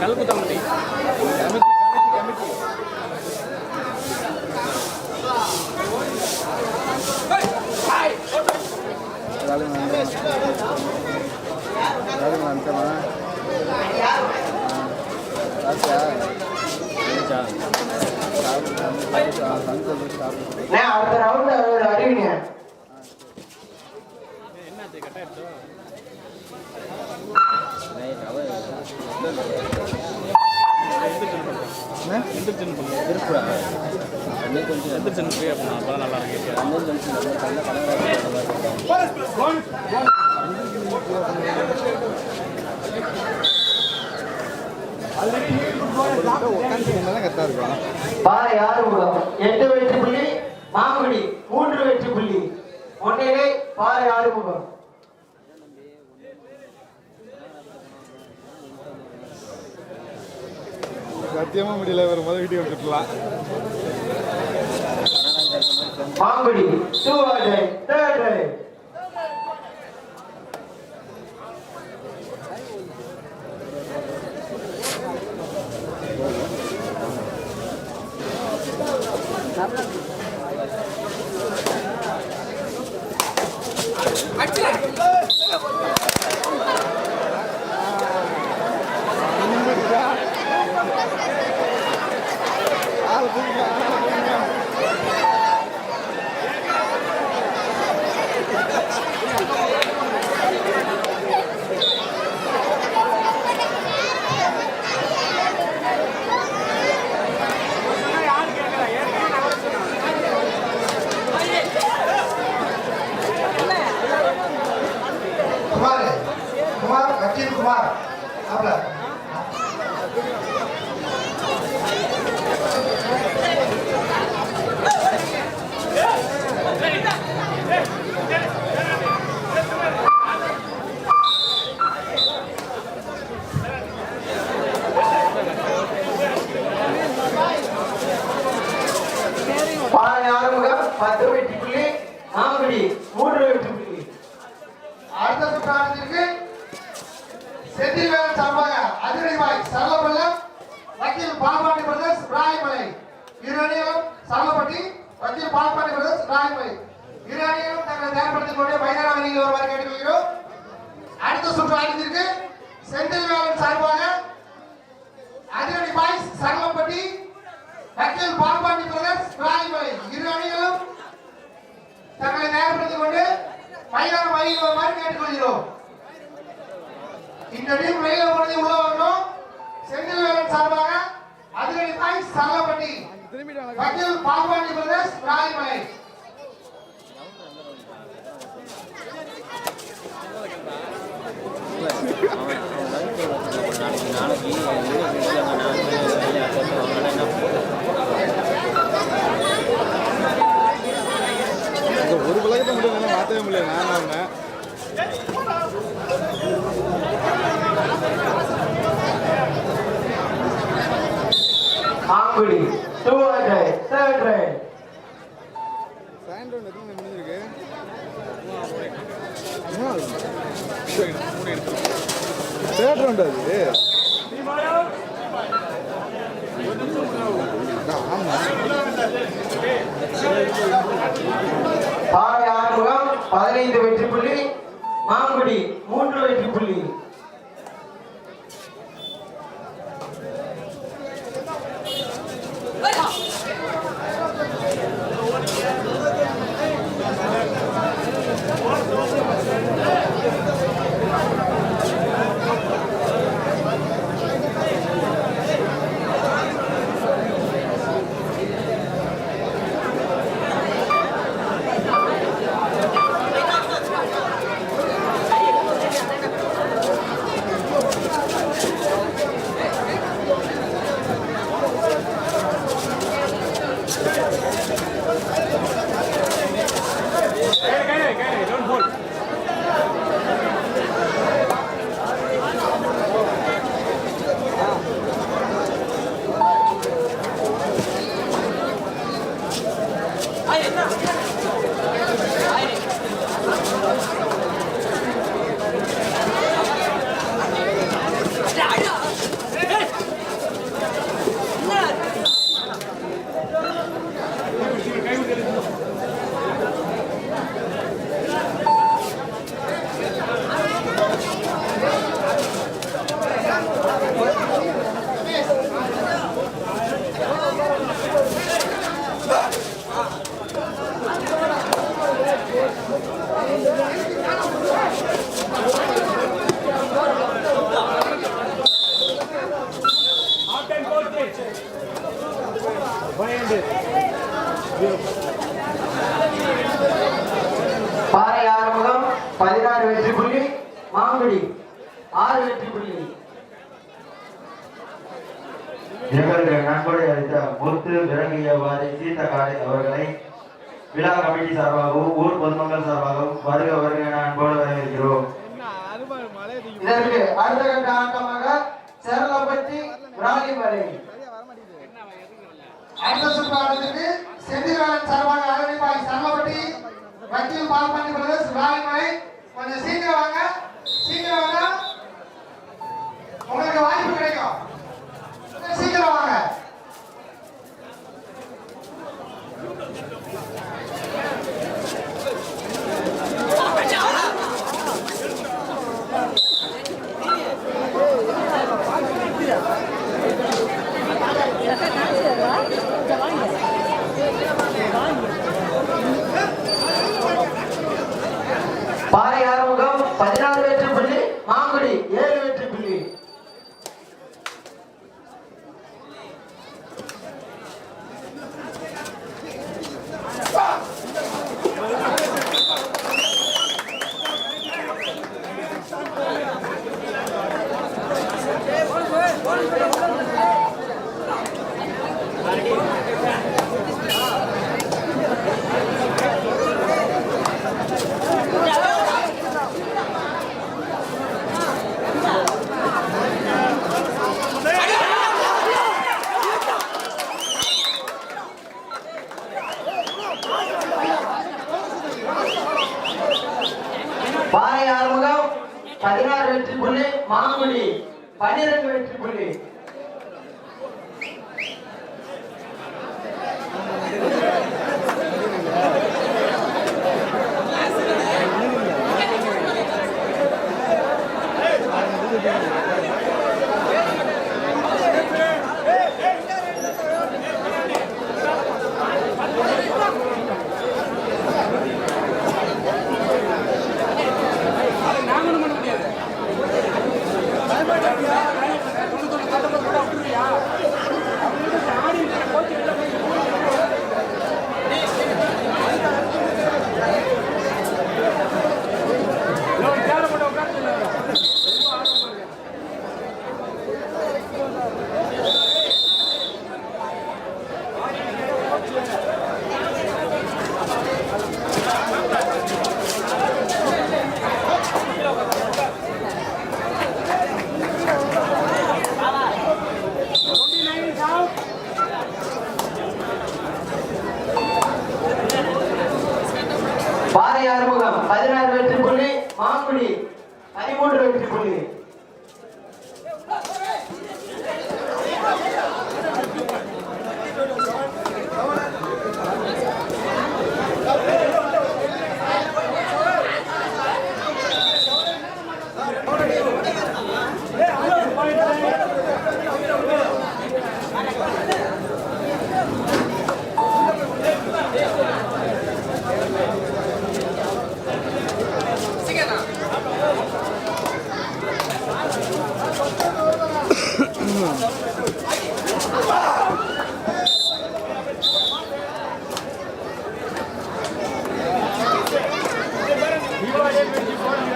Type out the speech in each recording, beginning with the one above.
கல்குத்தம்பட்டி committee committee committee அடுத்த round அறிவிங்க எட்டு வெற்றி புள்ளி மாங்குடி மூன்று வெற்றி புள்ளி. ஒன்றிலே பாறை ஆறுமுகம். சத்தியமா முடியல ஒரு முதல் வீடியோ எடுத்துக்கலாம் மாங்குடி டூ ஹண்ட்ரட் தேர்ட் வக்கீல் குமார் அப்பல பத்து வெற்றி புள்ளி மூன்று வெற்றி புள்ளி. அடுத்த செந்தில்வேலன் சார்பாக அதிரடிவாய் சரளபள்ளம் வக்கீல் பால்பாண்டி பிரதர்ஸ் ராயமலை. இரு சரளப்பட்டி வக்கீல் பால்பாண்டி பிரதர்ஸ் ராயமலை. இரு தங்களை தயார்படுத்திக் கொண்டு மைதான அணியில் வருமாறு கேட்டுக்கொள்கிறோம். அடுத்த சுற்று ஆட்டத்திற்கு செந்தில்வேலன் சார்பாக அதிரடி பாய்ஸ் சரளப்பட்டி வக்கீல் பால்பாண்டி பிரதர்ஸ் ராயமலை. இரு அணிகளும் தங்களை தயார்படுத்திக் கொண்டு மைதான வழியில் வருமாறு கேட்டுக்கொள்கிறோம். இந்த டீம் வெளியில போனது உள்ள வரணும். செந்தில் வேலன் சார்பாக அதிரடி தாய் சரளப்பட்டி. வக்கீல் பால்பாண்டி பிரதேஷ் ஒரு முடியல மாற்றவே முடியல. நான் Mangudi two hundred third right fan round எத்தனை மணி முடிஞ்சிருக்கு தேர்ட் ரவுண்ட் அது பாறை ஆறுமுகம் பதினைந்து வெற்றி புள்ளி மாங்குடி மூன்று வெற்றி புள்ளி. Yeah. எங்களுக்கு நன்கொடை அளித்த முத்து விரங்கியவாதி சீத்தக்காரை அவர்களை விழா கமிட்டி சார்பாகவும் ஊர் பொதுமக்கள் சார்பாகவும் வருக வருக என அன்போடு வரவேற்கிறோம். இதற்கு அடுத்த கட்ட ஆட்டமாக சேரலப்பட்டி ராணிமலை அடுத்த சுற்று ஆட்டத்திற்கு செந்தில்வேலன் சார்பாக அழகிப்பாய் சரளப்பட்டி வக்கீல் பால்பாண்டி பிரதர்ஸ் ராணிமலை கொஞ்சம் சீக்கிரம் வாங்க. சீக்கிரம் வாங்க. உங்களுக்கு வாய்ப்பு கிடைக்கும். சீக்கிரம் வாங்க. பன்னிரண்டு Oh,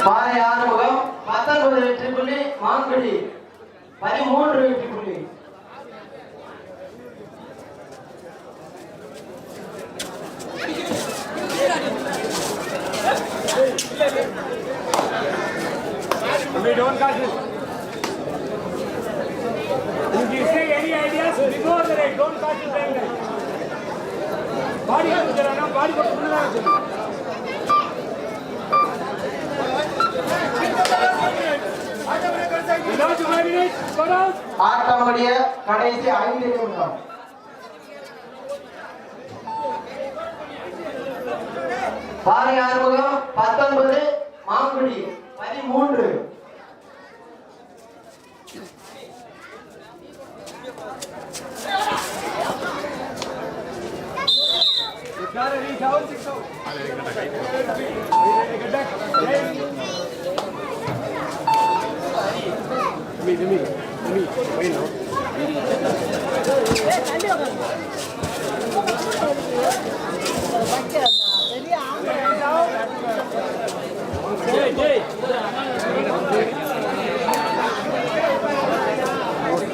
பாறை ஆறுமுகம் பத்தொன்பது வெற்றி புள்ளி மாங்குடி பதிமூன்று வெற்றி புள்ளி We don't catch it. Before the right don't pass the time பாடி கொடுக்குறானா பாடி கொடுக்குறதா சொல்லுங்க ஆட்டமுடைய கடைசி ஐந்து நிமிடம் பாறை ஆறுமுகம் பத்தொன்பது மாங்குடி பதிமூன்று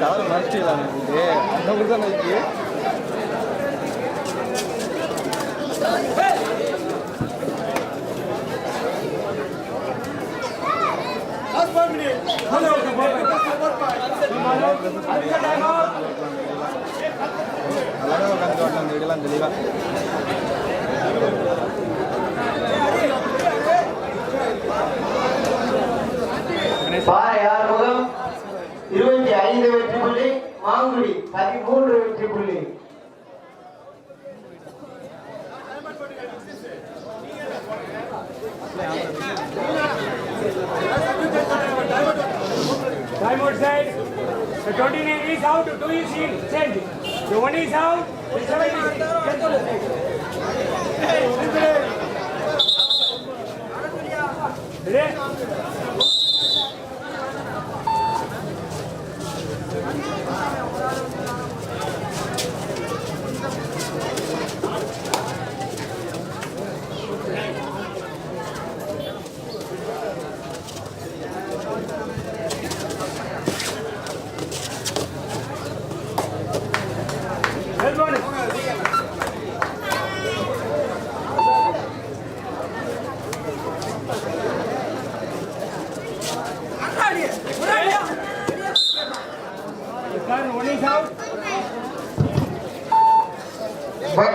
கலர் மறைச்சிடலாம் இது அந்த ஊர் தான் இருக்கு அழகாக உட்காந்து வரலாம் அந்த வீடெல்லாம் தெளிவாக இருபத்தி ஐந்து வெற்றி புள்ளி மாங்குடி பதிமூன்று வெற்றி புள்ளி. how to do you change it. The one is how, the second is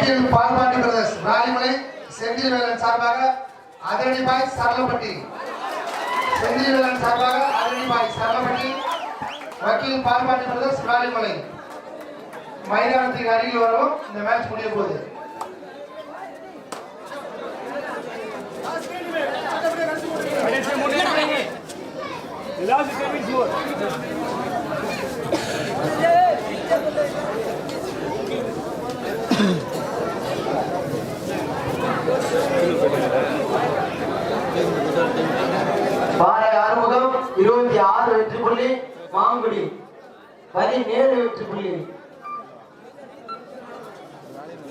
வக்கீல் பால்பாண்டி பிரதர்ஸ் ராணிமலை செந்தில் வேலன் சார்பாக அதிரடி பாய் சரளப்பட்டி. செந்தில் வேலன் சார்பாக அதிரடி பாய் சரளப்பட்டி. வக்கீல் பால்பாண்டி பிரதர்ஸ் ராணிமலை மைதானத்துக்கு அருகில் வரும் இந்த மேட்ச் முடிய போகுது.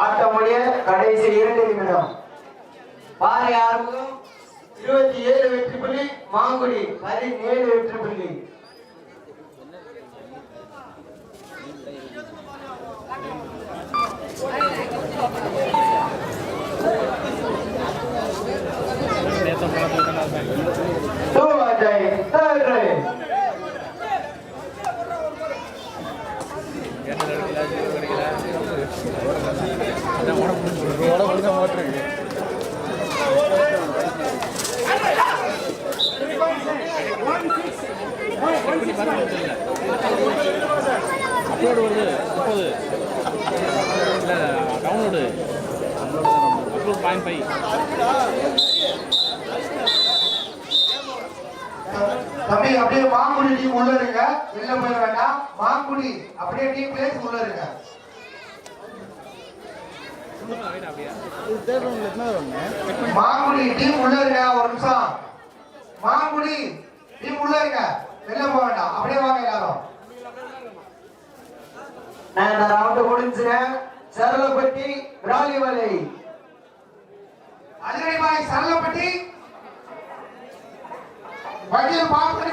ஆட்டமுடைய கடைசி இரண்டு நிமிடம். பாறை ஆரம்பம் இருபத்தி ஏழு வெற்றி புள்ளி மாங்குடி. பதினேழு வெற்றி புள்ளி. Two Ajay, third. அப்லோடு வருது முப்பது இல்லை டவுன்லோடு அப்லோட் பாயிண்ட் ஃபைவ் தம்பி அப்படியே மாங்குடி டீம் உள்ள இருங்க. வெளில போயிட வேண்டாம். மாங்குடி அப்படியே டீம் பிளேஸ் உள்ள இருங்க இது தேர்ட் ரவுண்டில் எத்தனை ஒன்று மாங்குடி டீம் உள்ள இருங்க ஒரு நிமிஷம். மாங்குடி டீம் உள்ள இருங்க. வெளில போக வேண்டாம். அப்படியே வாங்க எல்லாரும். நான் இந்த ரவுண்ட் முடிஞ்சுறேன் சரளப்பட்டி ராலிவலை அதிரடி பாய் சரளப்பட்டி வக்கீல் பால்பட்டி